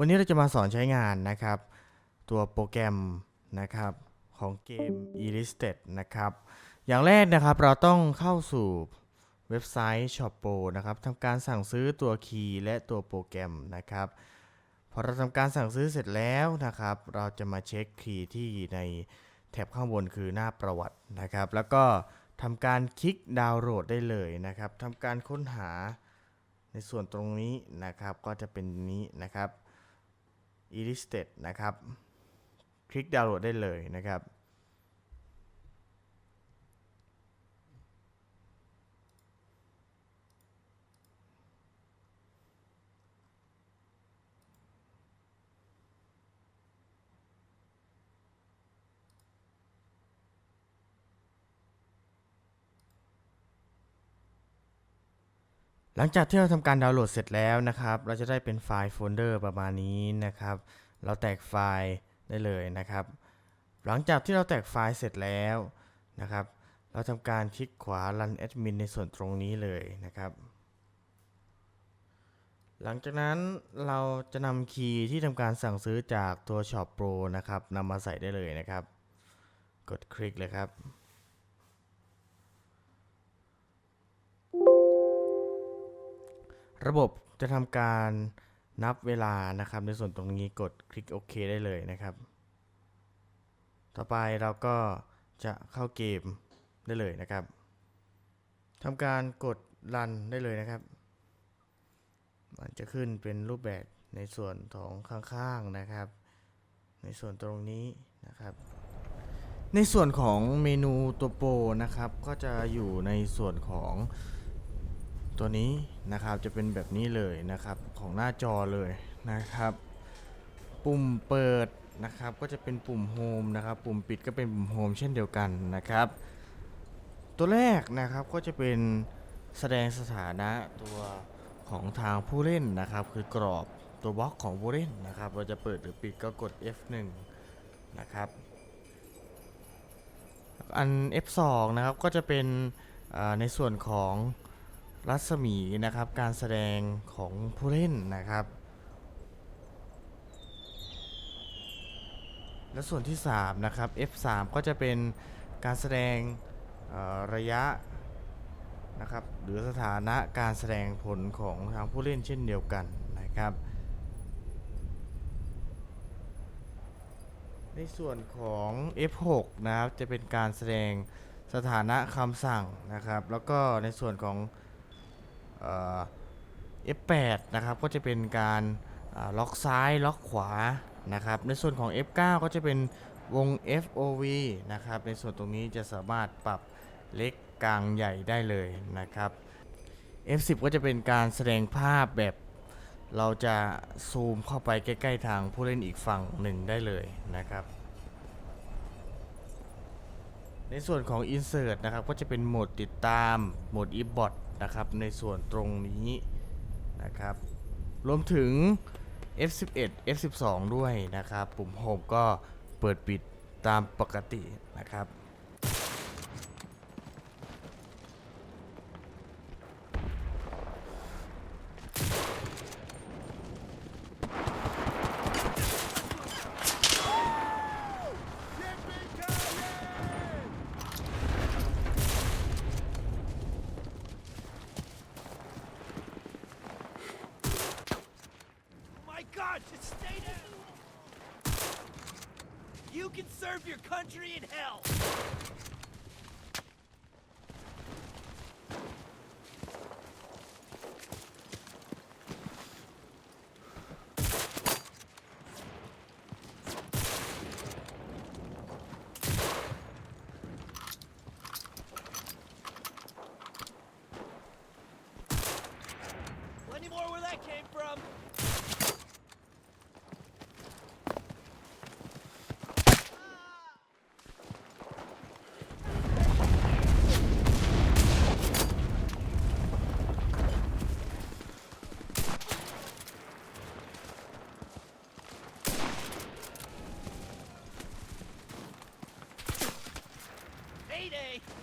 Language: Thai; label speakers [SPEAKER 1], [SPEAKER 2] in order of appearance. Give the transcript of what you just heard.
[SPEAKER 1] วันนี้เราจะมาสอนใช้งานนะครับ ตัวโปรแกรมนะครับของเกม e l i s t e d นะครับ อย่างแรกนะครับเราต้องเข้าสู่เว็บไซต์ Shoppo นะครับทำการสั่งซื้อตัวคีย์และตัวโปรแกรมนะครับพอเราทำการสั่งซื้อเสร็จแล้วนะครับ เราจะมาเช็คคีย์ที่ในแท็บข้างบนคือหน้าประวัตินะครับ แล้วก็ทำการคลิกดาวน์โหลดได้เลยนะครับทำการค้นหาในส่วนตรงนี้นะครับ ก็จะเป็นนี้นะครับ e l i s t e d นะครับ คลิกดาวน์โหลดได้เลยนะครับ หลังจากที่เราทำการดาวน์โหลดเสร็จแล้วนะครับ เราจะได้เป็นไฟล์โฟลเดอร์ประมาณนี้นะครับ เราแตกไฟล์ได้เลยนะครับ หลังจากที่เราแตกไฟล์เสร็จแล้วนะครับ เราทำการคลิกขวา Run Admin ในส่วนตรงนี้เลยนะครับ หลังจากนั้นเราจะนำคีย์ที่ทำการสั่งซื้อจากตัว Shop Pro นะครับนำมาใส่ได้เลยนะครับ กดคลิกเลยครับ ระบบจะทำการนับเวลานะครับ ในส่วนตรงนี้กดคลิกโอเคได้เลยนะครับ ต่อไปเราก็จะเข้าเกมได้เลยนะครับทำการกดรันได้เลยนะครับ มันจะขึ้นเป็นรูปแบบในส่วนของข้างๆนะครับ ในส่วนตรงนี้นะครับ ในส่วนของเมนูตัวโปรนะครับ ก็จะอยู่ในส่วนของ ตัวนี้นะครับจะเป็นแบบนี้เลยนะครับของหน้าจอเลยนะครับ ปุ่มเปิดนะครับก็จะเป็นปุ่มโฮมนะครับปุ่มปิดก็เป็นปุ่มโฮมเช่นเดียวกันนะครับ ตัวแรกนะครับก็จะเป็นแสดงสถานะตัวของทางผู้เล่นนะครับ คือกรอบตัวบล็อกของผู้เล่นนะครับเราจะเปิดหรือปิดก็กด F1 นะครับอัน F2 นะครับก็จะเป็นในส่วนของ รัศมีนะครับการแสดงของผู้เล่นนะครับ และส่วนที่ 3 นะครับ F3 ก็จะเป็นการแสดงระยะนะครับหรือสถานะการแสดงผลของทางผู้เล่นเช่นเดียวกันนะครับ ในส่วนของ F6 นะครับจะเป็นการแสดงสถานะคำสั่งนะครับ แล้วก็ในส่วนของ F8 นะครับก็จะเป็นการาล็อกซ้ายล็อกขวานะครับในส่วนของ F9 ก็จะเป็นวง FOV นะครับในส่วนตรงนี้จะสามารถปรับเล็กกลางใหญ่ได้เลยนะครับ F10 ก็จะเป็นการแสดงภาพแบบเราจะซูมเข้าไปใกล้ ๆ ทางผู้เล่นอีกฝั่งหนึ่งได้เลยนะครับ ในส่วนของ Insert นะครับ ก็จะเป็นโหมดติดตาม โหมด eBot นะครับ ในส่วนตรงนี้นะครับ รวมถึง F11 F12 ด้วยนะครับ ปุ่มโฮมก็เปิดปิดตามปกตินะครับ
[SPEAKER 2] God, just stay down! You can serve your country in hell! Payday!